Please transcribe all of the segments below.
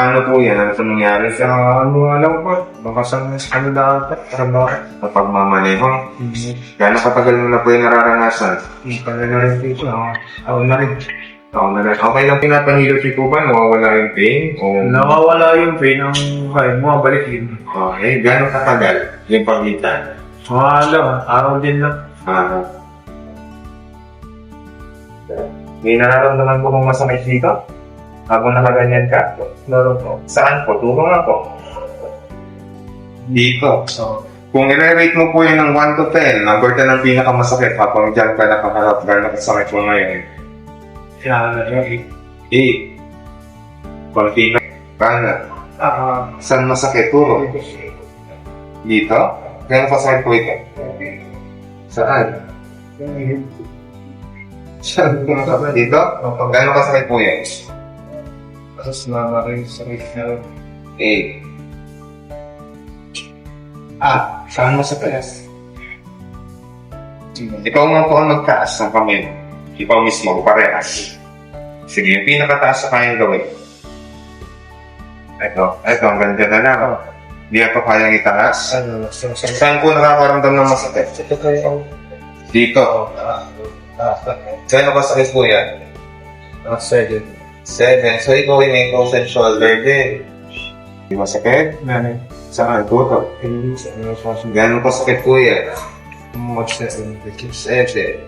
Ano po yan? Ano po nangyari Sa sa ano nga lang po, baka sa ano na ata, trabaho. sa pagmamaneho? Hindi. Gano'ng katagal mo na po yung nararanasan? Hindi na rin dito. Ako, ako na rin. Ako na rin. Okay lang pinapanilot niyo po ba? Nawawala yung pain? O... Nawawala yung pain ng kaya mo, balik yun. Okay. Gano'ng katagal yung pagitan? Mga alam, araw din lang. Ah. May nararamdaman po kung masakit dito? Habang nakaganyan ka? Laro po. Saan po? Turo nga po. Dito. So, Kung i-rate mo po yun ng 1 to 10, number 10 ang pinakamasakit habang dyan ka nakaharap gano'ng kasakit mo ngayon. kaya na yun. 8. Konti na. Kana. Ah, Saan masakit? Turo. Dito? Gano'ng kasakit po ito? Saan? Saan masakit? Dito? Gano'ng kasakit po yan? Tapos na rin sa na 8. Ah, saan masakit? Ikaw nga po ang magtaas ng kamay. Ikaw mismo, parehas. Sige, yung pinakataas sa kayang gawin. Ito, ito, ang ganda na lang. Hindi ako kayang itaas. ano, so, so, Saan po nakakaramdam ng masakit? ito kayo, Dito. ah, ah, Saan ang masakit po yan? ah, second. Seven. So, ikaw ay may frozen shoulder din. Di masakit? Nanay, Saan? Tuto. hindi Gano'ng kasakit po yan? mag-second. Seven.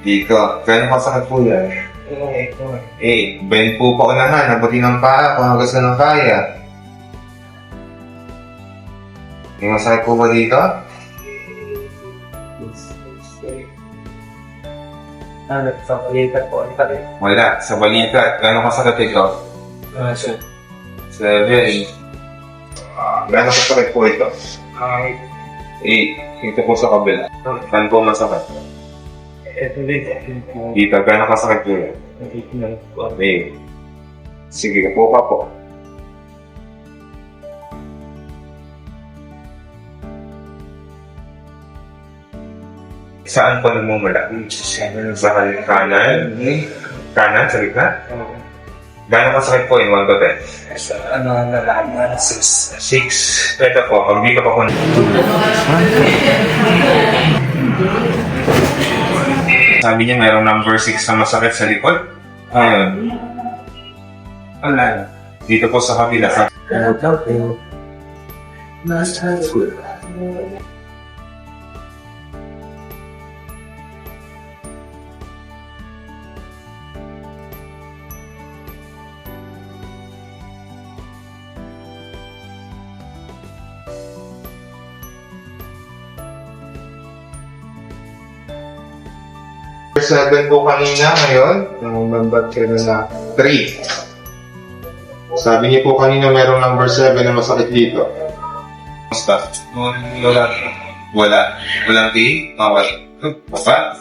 Dito. Gano'ng kasakit po yan? Eh, bend po pa unahan. Nabuti ng paa kung hanggang saan ang kaya. May masakit po ba dito? Ano, sa palikat po, ang tabi. Wala. Sa balikat. Gano'ng kasakit ito? Ah, so, Seven. Gano'ng kasakit po ito? ah, Eight. Ito po sa kabila. Saan po masakit? ito din, ito po, Dito. Gano'ng kasakit po yan? ito na po. Eh. Sige po pa po. Saan po nagmumula? Sa kanan? Kanan? Sa gitna? Gano'ng kasakit po yung 1 to 10? Sa ano, nalaman, sis. 6. Ito po, pag dito pa po. Sabi niya mayroong number 6 na masakit sa likod. Ayun. Wala na. Dito po sa kabila. Sa Ano nasa school. 7 po kanina ngayon. Number 3 na 3. Sabi niyo po kanina mayroong number 7 na masakit dito. Basta. wala. Wala. Walang T? Okay. Basta.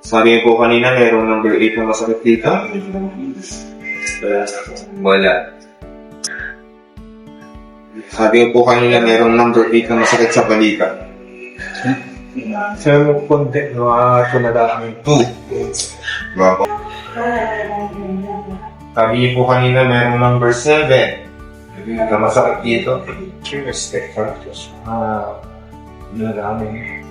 Sabi niyo po kanina mayroong number 8 na masakit dito. Wala. Wala. Sabi niyo po kanina mayroong number 8 na masakit sa balikat. Konti, ito na. 2. Bravo. Sabi po kanina mayroong number 7 na masakit dito. Respect factors. Ah, yun na namin.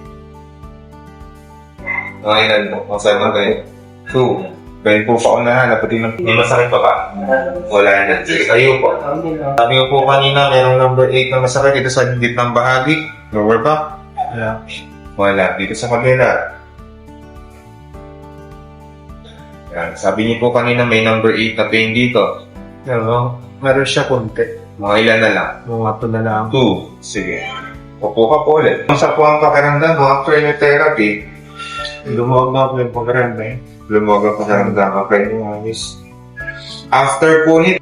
Okay lang po. Kung saan mo kayo. Two. Pwede po pa unahan. Napati ng... Hindi masakit pa ba? Wala na. Kayo po. Sabi ko po kanina, mayroong number 8 na masakit dito sa gitnang bahagi. Lower back. Yeah. Wala. Dito sa kabila. Yan. Sabi niyo po kanina may number 8 na pain dito. Pero, meron siya konti. Mga ilan na lang? Mga ito na lang. 2. Sige. Upo ka po ulit. Kung po ang pakiramdam mo after your therapy, Lumuwag na ako yung pagkaranda eh. lumuwag ang pakiramdam. Okay. Ayos. After po nito,